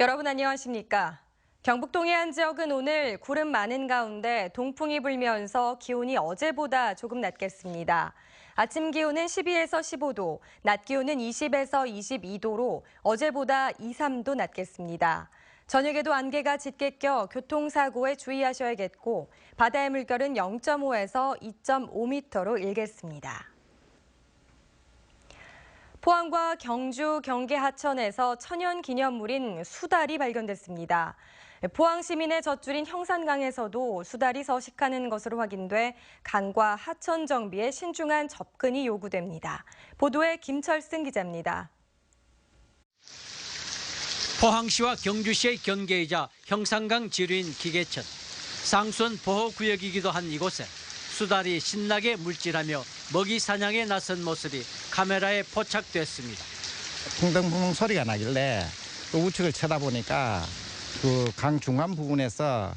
여러분 안녕하십니까? 경북 동해안 지역은 오늘 구름 많은 가운데 동풍이 불면서 기온이 어제보다 조금 낮겠습니다. 아침 기온은 12에서 15도, 낮 기온은 20에서 22도로 어제보다 2, 3도 낮겠습니다. 저녁에도 안개가 짙게 껴 교통사고에 주의하셔야겠고 바다의 물결은 0.5에서 2.5m로 일겠습니다. 포항과 경주, 경계 하천에서 천연 기념물인 수달이 발견됐습니다. 포항 시민의 젖줄인 형산강에서도 수달이 서식하는 것으로 확인돼 강과 하천 정비에 신중한 접근이 요구됩니다. 보도에 김철승 기자입니다. 포항시와 경주시의 경계이자 형산강 지류인 기계천, 상수원 보호구역이기도 한 이곳에 수달이 신나게 물질하며 먹이 사냥에 나선 모습이 카메라에 포착됐습니다. 풍덩풍덩 소리가 나길래 그 우측을 쳐다보니까 그 강 중간 부분에서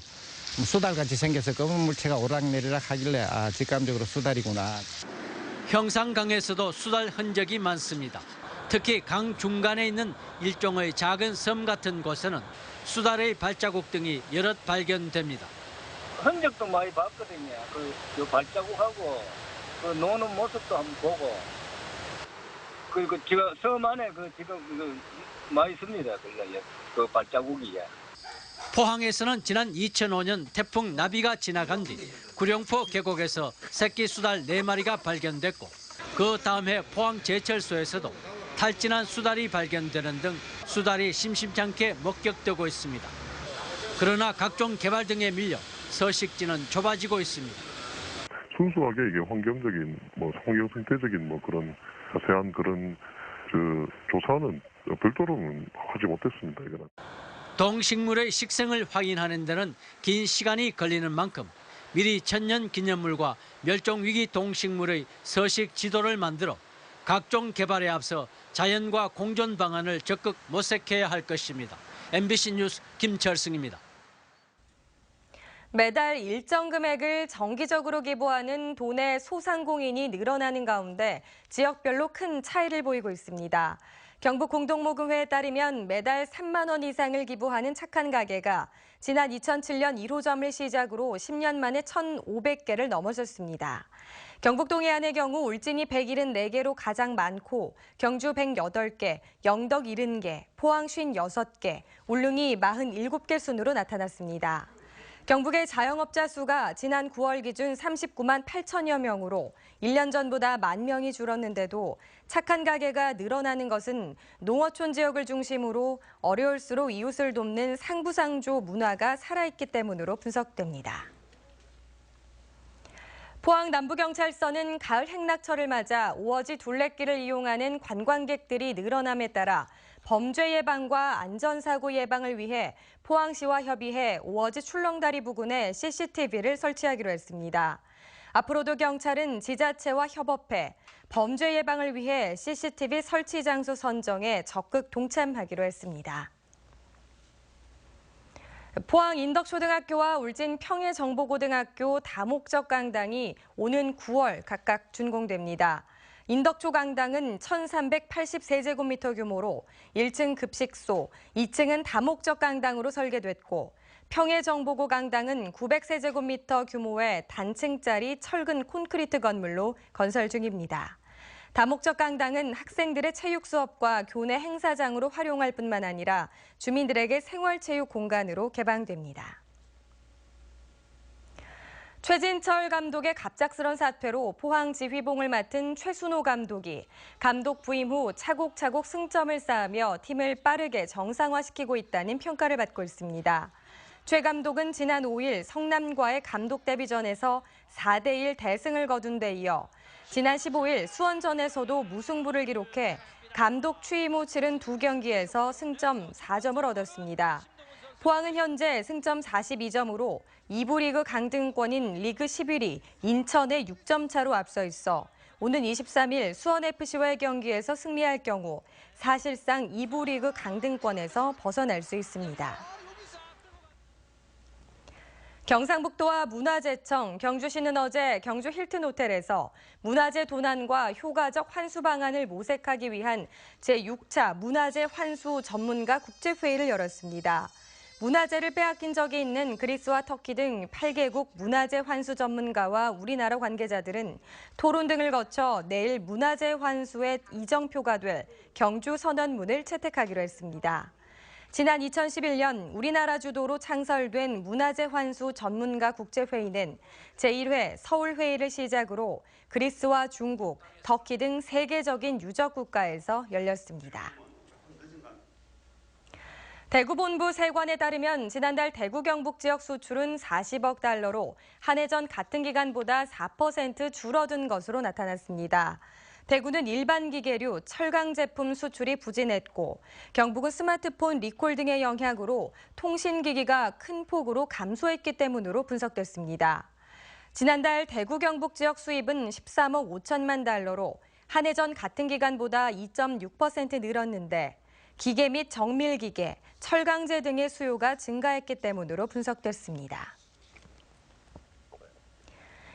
수달같이 생겨서 검은 물체가 오락내리락 하길래 아 직감적으로 수달이구나. 형산강에서도 수달 흔적이 많습니다. 특히 강 중간에 있는 일종의 작은 섬 같은 곳에는 수달의 발자국 등이 여럿 발견됩니다. 흔적도 많이 봤거든요. 그, 요 발자국하고 그 노는 모습도 한번 보고 그리고 제가 섬 안에 그 지금 그 많이 있습니다. 그, 그 발자국이. 포항에서는 지난 2005년 태풍 나비가 지나간 뒤 구룡포 계곡에서 새끼 수달 4마리가 발견됐고 그 다음 해 포항 제철소에서도 탈진한 수달이 발견되는 등 수달이 심심찮게 목격되고 있습니다. 그러나 각종 개발 등에 밀려 서식지는 좁아지고 있습니다. 순수하게 이게 환경적인 뭐 환경 생태적인 뭐 그런 자세한 그런 그 조사는 별도로는 하지 못했습니다. 이거는. 동식물의 식생을 확인하는 데는 긴 시간이 걸리는 만큼 미리 천년 기념물과 멸종 위기 동식물의 서식 지도를 만들어 각종 개발에 앞서 자연과 공존 방안을 적극 모색해야 할 것입니다. MBC 뉴스 김철승입니다. 매달 일정 금액을 정기적으로 기부하는 돈의 소상공인이 늘어나는 가운데 지역별로 큰 차이를 보이고 있습니다. 경북 공동모금회에 따르면 매달 3만 원 이상을 기부하는 착한 가게가 지난 2007년 1호점을 시작으로 10년 만에 1,500개를 넘어섰습니다. 경북 동해안의 경우 울진이 174개로 가장 많고 경주 108개, 영덕 70개, 포항 56개, 울릉이 47개 순으로 나타났습니다. 경북의 자영업자 수가 지난 9월 기준 39만 8천여 명으로 1년 전보다 만 명이 줄었는데도 착한 가게가 늘어나는 것은 농어촌 지역을 중심으로 어려울수록 이웃을 돕는 상부상조 문화가 살아있기 때문으로 분석됩니다. 포항 남부경찰서는 가을 행락철을 맞아 오어지 둘레길을 이용하는 관광객들이 늘어남에 따라 범죄 예방과 안전사고 예방을 위해 포항시와 협의해 오어지 출렁다리 부근에 CCTV를 설치하기로 했습니다. 앞으로도 경찰은 지자체와 협업해 범죄 예방을 위해 CCTV 설치 장소 선정에 적극 동참하기로 했습니다. 포항 인덕초등학교와 울진 평해정보고등학교 다목적 강당이 오는 9월 각각 준공됩니다. 인덕초 강당은 1,380세제곱미터 규모로 1층 급식소, 2층은 다목적 강당으로 설계됐고 평해정보고 강당은 900세제곱미터 규모의 단층짜리 철근 콘크리트 건물로 건설 중입니다. 다목적 강당은 학생들의 체육 수업과 교내 행사장으로 활용할 뿐만 아니라 주민들에게 생활체육 공간으로 개방됩니다. 최진철 감독의 갑작스런 사퇴로 포항 지휘봉을 맡은 최순호 감독이 감독 부임 후 차곡차곡 승점을 쌓으며 팀을 빠르게 정상화시키고 있다는 평가를 받고 있습니다. 최 감독은 지난 5일 성남과의 감독 데뷔전에서 4대1 대승을 거둔 데 이어 지난 15일 수원전에서도 무승부를 기록해 감독 취임 후 치른 두 경기에서 승점 4점을 얻었습니다. 포항은 현재 승점 42점으로 2부 리그 강등권인 리그 11위 인천의 6점 차로 앞서 있어 오는 23일 수원FC와의 경기에서 승리할 경우 사실상 2부 리그 강등권에서 벗어날 수 있습니다. 경상북도와 문화재청, 경주시는 어제 경주 힐튼 호텔에서 문화재 도난과 효과적 환수 방안을 모색하기 위한 제6차 문화재 환수 전문가 국제회의를 열었습니다. 문화재를 빼앗긴 적이 있는 그리스와 터키 등 8개국 문화재 환수 전문가와 우리나라 관계자들은 토론 등을 거쳐 내일 문화재 환수의 이정표가 될 경주 선언문을 채택하기로 했습니다. 지난 2011년 우리나라 주도로 창설된 문화재 환수 전문가 국제회의는 제1회 서울회의를 시작으로 그리스와 중국, 터키 등 세계적인 유적 국가에서 열렸습니다. 대구본부 세관에 따르면 지난달 대구 경북 지역 수출은 40억 달러로 한 해 전 같은 기간보다 4% 줄어든 것으로 나타났습니다. 대구는 일반 기계류, 철강 제품 수출이 부진했고 경북은 스마트폰 리콜 등의 영향으로 통신기기가 큰 폭으로 감소했기 때문으로 분석됐습니다. 지난달 대구 경북 지역 수입은 13억 5천만 달러로 한 해 전 같은 기간보다 2.6% 늘었는데 기계 및 정밀기계, 철강제 등의 수요가 증가했기 때문으로 분석됐습니다.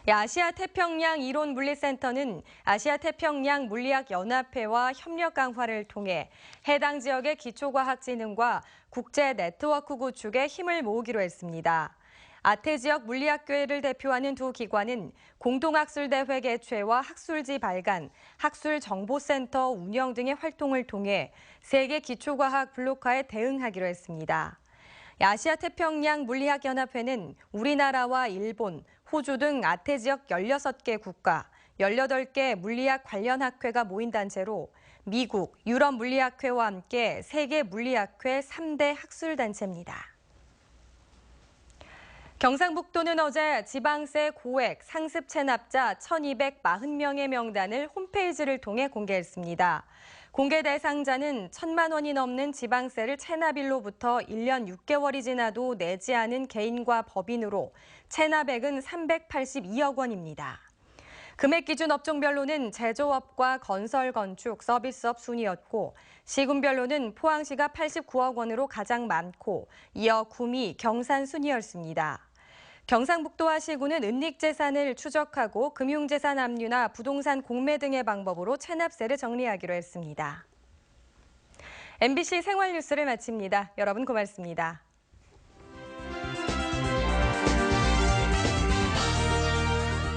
아시아 태평양 이론 물리센터는 아시아 태평양 물리학 연합회와 협력 강화를 통해 해당 지역의 기초과학 진흥과 국제 네트워크 구축에 힘을 모으기로 했습니다. 아태 지역 물리학교회를 대표하는 두 기관은 공동학술대회 개최와 학술지 발간, 학술정보센터 운영 등의 활동을 통해 세계 기초과학 블록화에 대응하기로 했습니다. 아시아 태평양 물리학 연합회는 우리나라와 일본, 호주 등 아태 지역 16개 국가, 18개 물리학 관련 학회가 모인 단체로 미국, 유럽 물리학회와 함께 세계 물리학회 3대 학술단체입니다. 경상북도는 어제 지방세 고액 상습 체납자 1,240명의 명단을 홈페이지를 통해 공개했습니다. 공개 대상자는 1천만 원이 넘는 지방세를 체납일로부터 1년 6개월이 지나도 내지 않은 개인과 법인으로 체납액은 382억 원입니다. 금액 기준 업종별로는 제조업과 건설, 건축, 서비스업 순이었고 시군별로는 포항시가 89억 원으로 가장 많고 이어 구미, 경산 순이었습니다. 경상북도와 시군은 은닉재산을 추적하고 금융재산 압류나 부동산 공매 등의 방법으로 체납세를 정리하기로 했습니다. MBC 생활뉴스를 마칩니다. 여러분 고맙습니다.